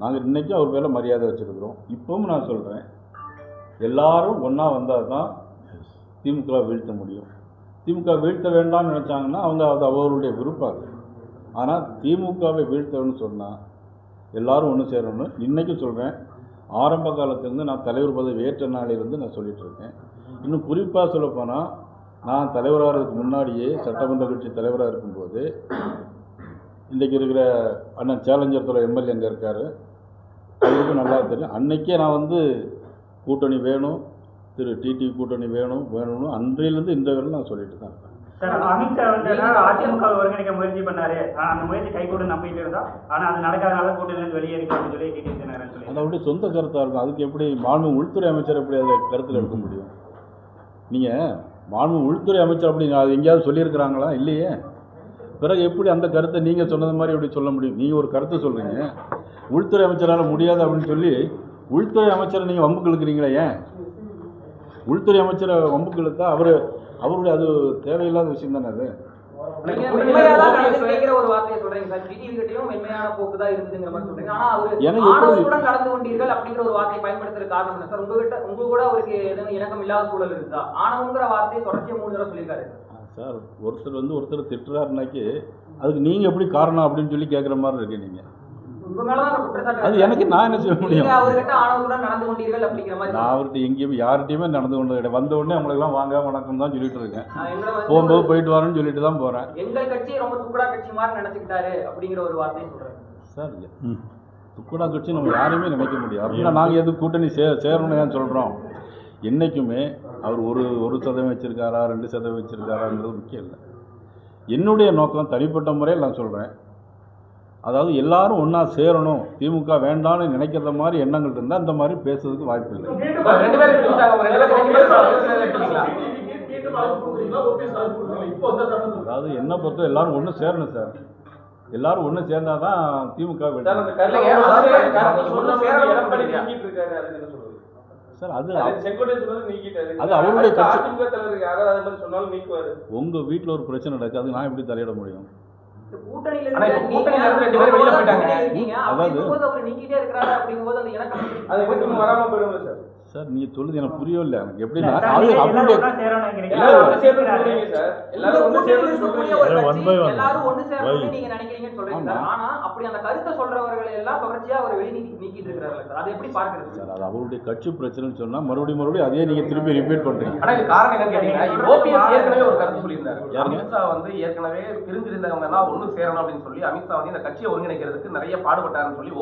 நாங்கள் இன்றைக்கும் அவர் மேலே மரியாதை வச்சுருக்குறோம். இப்பவும் நான் சொல்கிறேன் எல்லாரும் ஒன்றா வந்தால் தான் திமுக வீழ்த்த முடியும். திமுக வீழ்த்த வேண்டாம்னு நினச்சாங்கன்னா அவங்க அது அவர்களுடைய விருப்பம் அது. ஆனால் திமுகவை வீழ்த்தணும்னு சொன்னால் எல்லாரும் ஒன்று சேரணும்னு இன்றைக்கும் சொல்கிறேன் ஆரம்ப காலத்துலேருந்து நான் தலைவர் பதவி ஏற்ற நாளிலிருந்து நான் சொல்லிகிட்ருக்கேன் இருக்கேன். இன்னும் குறிப்பாக சொல்லப்போனால் நான் தலைவராகிறதுக்கு முன்னாடியே சட்டமன்ற கட்சி தலைவராக இருக்கும்போது இன்றைக்கி இருக்கிற அண்ணன் சேலஞ்சர் துறை எம்எல்ஏ அங்கே இருக்கார். அவருக்கும் நல்லா தெரியும். அன்னைக்கே நான் வந்து கூட்டணி வேணும் திரு டிடி கூட்டணி வேணும் வேணும்னு அன்றையிலேருந்து இன்றைய வரை நான் சொல்லிட்டு தான் இருக்கேன். சார் அமித்ஷா வந்து அதிமுக ஒருங்கிணைக்க முயற்சி பண்ணாரு. அந்த முயற்சி கைகூட நம்பிட்டு இருந்தா ஆனா அது நடக்காதனால சொல்லி டிடி தினகரன் சொல்லி அது அவருடைய சொந்த கருத்தாக இருக்கும். அதுக்கு எப்படி மாண்பு உள்துறை அமைச்சர் எப்படி அதை கருத்தில் எடுக்க முடியும்? நீங்கள் மாண்பு உள்துறை அமைச்சர் அப்படி எங்கேயாவது சொல்லியிருக்கிறாங்களா? இல்லையே. பிறகு எப்படி அந்த கருத்தை நீங்கள் சொன்னது மாதிரி எப்படி சொல்ல முடியும்? நீங்கள் ஒரு கருத்தை சொல்கிறீங்க உள்துறை அமைச்சரால் முடியாது அப்படின்னு சொல்லி உள்துறை அமைச்சரை நீங்கள் வம்புக்கு இழுக்கிறீங்களே ஏன்? உள்துறை அமைச்சரை வம்புக்கு இழுத்தா அவர் அவருடைய அது தேவையில்லாத விஷயம் தானே அது? பயன்படுத்துற காரணம் என்ன சார். உங்ககிட்ட உங்க கூட அவருக்கு எதுவும் இணக்கம் இல்லாத சூழல் இருக்குதா ஆணவங்கிற வார்த்தையை தொடர்ச்சியா மூணு தடவை சொல்லியிருக்காரு. சார் ஒருத்தர் வந்து ஒருத்தர் திட்டுறாருனாக்கி அதுக்கு நீங்கள் எப்படி காரணம் அப்படின்னு சொல்லி கேட்குற மாதிரி இருக்கு நீங்கள் அது எனக்கு நான் என்ன செய்ய முடியும்? நான் அவர்கிட்ட எங்கேயுமே யார்கிட்டயுமே நடந்து கொண்டது கிடையாது. வந்த உடனே அவங்களுக்கெல்லாம் வாங்க வணக்கம் தான் சொல்லிட்டு இருக்கேன். போகும்போது போயிட்டு வரேன்னு சொல்லிட்டு தான் போகிறேன் எங்கள் கட்சி ரொம்ப துக்குடா கட்சி மாதிரி நினைச்சுக்கிட்டாரு அப்படிங்கிற ஒரு வார்த்தையை சொல்றேன். சார் துக்குடா கட்சி நம்ம யாரையுமே நினைக்க முடியாது. அப்படின்னா நாங்கள் எது கூட்டணி சே சேரணும்னு ஏன் சொல்கிறோம் என்றைக்குமே அவர் ஒரு ஒரு சதவீதம் வச்சுருக்காரா ரெண்டு சதவீதம் வச்சுருக்காராங்கிறது முக்கியம் இல்லை. என்னுடைய நோக்கம் தனிப்பட்ட முறையில் நான் சொல்கிறேன் அதாவது எல்லாரும் ஒன்றா சேரணும் திமுக வேண்டாம்னு நினைக்கிற மாதிரி எண்ணங்கள் இருந்தால் அந்த மாதிரி பேசுறதுக்கு வாய்ப்பு இல்லை. அதாவது என்ன பொறுத்த எல்லாரும் ஒன்று சேரணும் சார். எல்லாரும் ஒன்று சேர்ந்தால் தான் திமுக சார், அது அது அவருடைய. உங்கள் வீட்டில் ஒரு பிரச்சனை நடக்குது அது நான் எப்படி தலையிட முடியும்? அதாவது- அது சார். நீங்கள் சொல்லுது எனக்கு புரியவில்லை எனக்கு அது நீங்க. எல்லாரும் ஒண்ணு சேர்ந்து சொல்றீங்க சார். நீங்க அதை எப்படி பார்க்கறது? சார் அது அவருடைய கட்சி பிரச்சனைன்னு சொன்னால் மறுபடியும் மறுபடியும் அதையே நீங்கள் திருப்பி ரிப்பீட் ஓபிஎஸ் ஏற்கனவே ஒரு கருத்து சொல்லியிருந்தாரு? அமித்ஷா வந்து ஏற்கனவே பிரிஞ்சிருந்தவங்க எல்லாம் ஒண்ணு சேரணும் அப்படின்னு சொல்லி அமித்ஷா வந்து இந்த கட்சியை ஒருங்கிணைக்கிறதுக்கு நிறைய பாடுபட்டாருன்னு சொல்லி